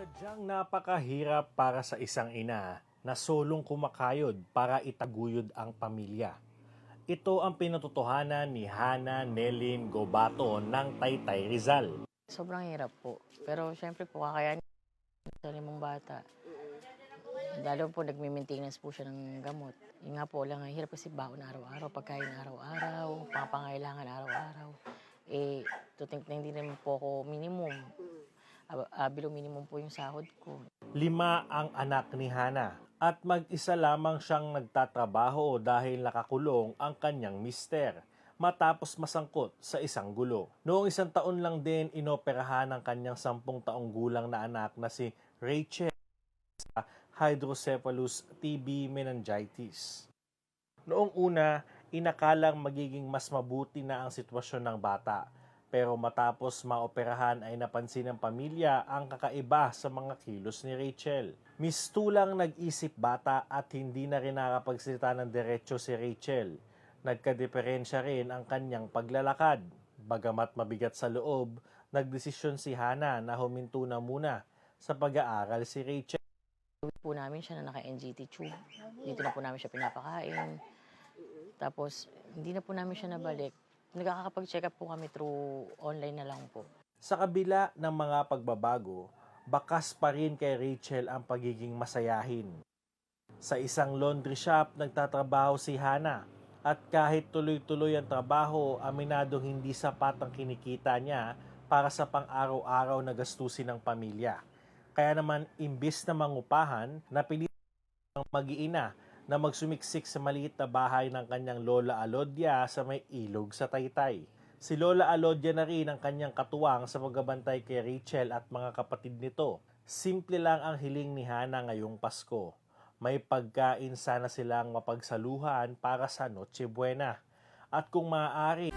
Sadyang napakahirap para sa isang ina na solong kumakayod para itaguyod ang pamilya. Ito ang pinatotohanan ni Hana Nelin Gobato ng Taytay Rizal. Sobrang hirap po. Pero syempre po, kakayanin sa limang bata. Lalo po, nagme-maintenance po siya ng gamot. Yung nga po lang, ang hirap kasi baon araw-araw, pagkain araw-araw, pangangailangan araw-araw. Eh, to think na hindi naman po ako minimum. Below minimum po yung sahod ko. Lima ang anak ni Hana at mag-isa lamang siyang nagtatrabaho dahil nakakulong ang kanyang mister matapos masangkot sa isang gulo. Noong isang taon lang din inoperahan ng kanyang sampung taong gulang na anak na si Rachel sa hydrocephalus TB meningitis. Noong una, inakalang magiging mas mabuti na ang sitwasyon ng bata. Pero matapos maoperahan ay napansin ng pamilya ang kakaiba sa mga kilos ni Rachel. Mistulang nag-isip bata at hindi na rin nakapagsalita ng diretsyo si Rachel. Nagkadeferensya rin ang kanyang paglalakad. Bagamat mabigat sa loob, nagdesisyon si Hana na huminto na muna sa pag-aaral si Rachel. Po namin siya na naka-NGT tube. Dito na po namin siya pinapakain. Tapos, hindi na po namin siya nabalik. Nagkakapag-check up po kami through online na lang po. Sa kabila ng mga pagbabago, bakas pa rin kay Rachel ang pagiging masayahin. Sa isang laundry shop, nagtatrabaho si Hana at kahit tuloy-tuloy ang trabaho, aminado hindi sapat ang kinikita niya para sa pang-araw-araw na gastusin ng pamilya. Kaya naman, imbis na mangupahan, napilit ang mag-iina na magsumiksik sa maliit na bahay ng kanyang Lola Alodia sa may ilog sa Taytay. Si Lola Alodia na rin ang kanyang katuwang sa pagbabantay kay Rachel at mga kapatid nito. Simple lang ang hiling ni Hana ngayong Pasko. May pagkain sana silang mapagsaluhan para sa Noche Buena. At kung maaari,